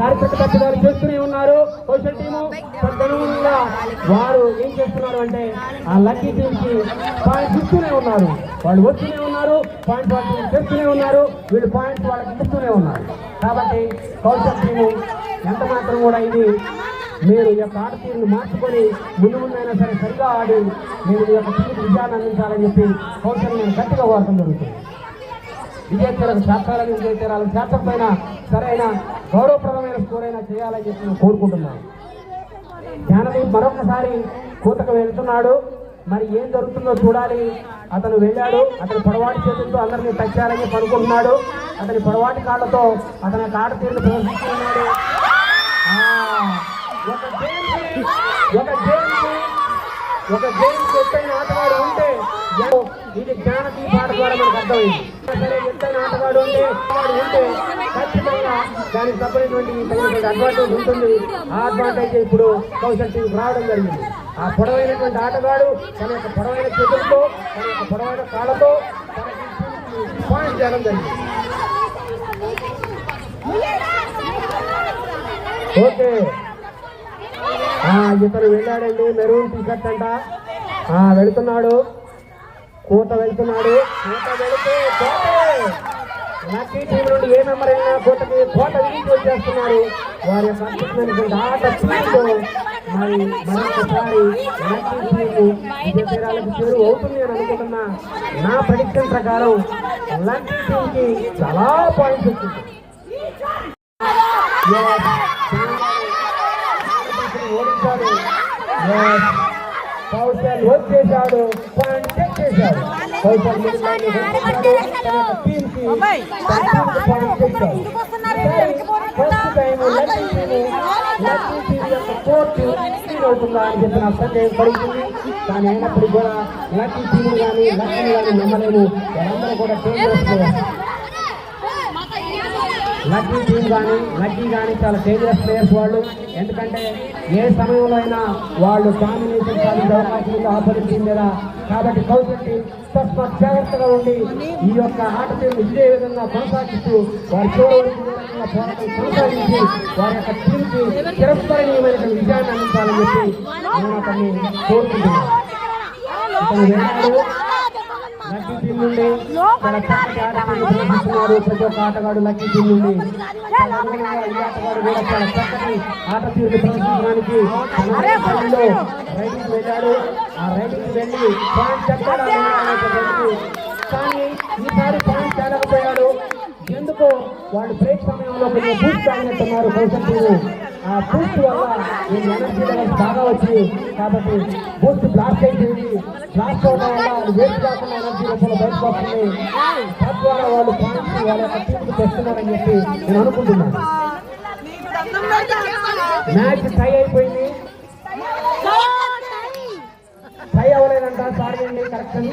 చారిత్రక తప్పిదాలు చేస్తూనే ఉన్నారు. సోషల్ టీము తదనుగుణంగా వారు ఏం చేస్తున్నారు అంటే ఆ లక్కీ టీమ్కి పాయింట్స్ ఇస్తూనే ఉన్నారు. వాళ్ళు వస్తూనే ఉన్నారు పాయింట్ వాళ్ళు చేస్తూనే ఉన్నారు వీళ్ళు పాయింట్స్ వాళ్ళకి ఇస్తూనే ఉన్నారు. కాబట్టి కౌశల్ టీము ఎంత మాత్రం కూడా ఇది మీరు యొక్క ఆట తీరును మార్చుకొని ముందు ముందైనా సరే సరిగా ఆడి మీరు ఈ యొక్క టీంకి విజయాన్ని అందించాలని చెప్పి కౌశల్ నేను గట్టిగా వాడటం జరుగుతుంది. విజేతలకు చేర్చాలని విజేతరాలకు చేర్చకపోయినా సరైన గౌరవప్రదమైన స్కోర్ అయినా చేయాలని చెప్పి నేను కోరుకుంటున్నాను. జ్ఞానదీప్ మరొకసారి కూతకు వెళ్తున్నాడు. మరి ఏం జరుగుతుందో చూడాలి. అతను వెళ్ళాడు. అతని పొడవాటి చేతులతో అందరినీ తచ్చారని పనుకుంటున్నాడు అతని పొడవాటి కాళ్ళతో అతని యొక్క ఆట తీరును ప్రదర్శిస్తున్నాడు. ఒక గేమ్కి ఒక గేమ్కి ఒక గేమ్ ఎత్తైన ఆటగాడు ఉంటే ఇది జ్ఞానదీప్ ఆట ద్వారా మనకు అర్థమైంది. సరే ఎత్తైన ఆటగాడు ఉంటే ఉంటే దానికి తప్పనిటువంటి అడ్వాంటేజ్ ఉంటుంది ఆ అడ్వాంటేజ్ ఇప్పుడు కౌశల్ టీంకి రావడం జరిగింది. ఆ పొడవైనటువంటి ఆటగాడు తన యొక్క పొడవైన చేతులతో తన యొక్క పొడవైన కాళ్ళతో పాయింట్ చేయడం జరిగింది. ఓకే. ఆ, ఇతను వెళ్ళాడండి. మెరూన్ టీషర్ట్ అంట. వెళుతున్నాడు. కూత వెళ్తున్నాడు. కూత వెళుతూ కోటే. లక్కీ టీం నుండి ఏ మెంబర్ అయినా కూతకి కోట వచ్చేస్తున్నారు. వారి యొక్క అద్భుతమైనటువంటి ఆట తీరుతో మరి మరొకసారి లక్కీ అవుతుంది అని అనుకుంటున్నా నా ప్రడిక్షన్ ప్రకారం లక్కీ టీంకి చాలా పాయింట్స్ వచ్చింది. ఓడించాడు వచ్చేసాడు పాయింట్ చెక్ కోర్టు స్క్రీన్ అవుతుందా అని చెప్పి సందేహం పడుతుంది కానీ అయినప్పుడు కూడా లక్కీ టీం కానీ లక్కీ కానీ నమ్మలేము వాళ్ళందరూ కూడా లక్కీ టీం కానీ లక్కీ కానీ చాలా డేంజరస్ ప్లేయర్స్ వాళ్ళు. ఎందుకంటే ఏ సమయంలో అయినా వాళ్ళు డామినేషన్ సాధించే అవకాశం ఉంది ఆపోజిట్ టీం మీద. కాబట్టి కౌశల్ టీం తస్మాత్ జాగ్రత్తగా ఉండి ఈ యొక్క ఆట టీం ఇదే విధంగా కొనసాగిస్తూ వారి పోరాటం కొనసాగించి వారి యొక్క టీంకి చిరస్మరణీయమైన విజయాన్ని అందించాలని చెప్పి నేను అతన్ని కోరుకుంటున్నాను. లక్కీ టీం నుండి ప్రతి ఒక్క ఆటగాడు లక్కీ టీం నుండి చాలా అనుగుణంగా ఈ ఆటగాడు కూడా చాలా చక్కటి ఆట తీరు ప్రదర్శించడానికి వెళ్ళాడు. ఆ రైడింగ్ వెళ్ళి పాయింట్ కానీ ఈసారి పాయింట్ తేలకపోయాడు. ఎందుకో వాళ్ళు బ్రేక్ సమయంలో కొంచెం బూస్ట్ తాగినట్టున్నారు కౌశల్ ఆ బూస్ట్ వల్ల ఈ ఎనర్జీ లెవెల్స్ బాగా వచ్చి కాబట్టి బూస్ట్ బ్లాస్ట్ అయిపోయింది బ్లాస్ట్ అవడం వల్ల వేస్ట్ కాకుండా ఎనర్జీ రూపంలో బయటకు వస్తుంది. తద్వారా వాళ్ళు పాయింట్స్ వాళ్ళ యొక్క టీంకి తెస్తున్నారని చెప్పి నేను అనుకుంటున్నాను. మ్యాచ్ టై అయిపోయింది. టై అవ్వలేదంట. సారీ అండి కరెక్షన్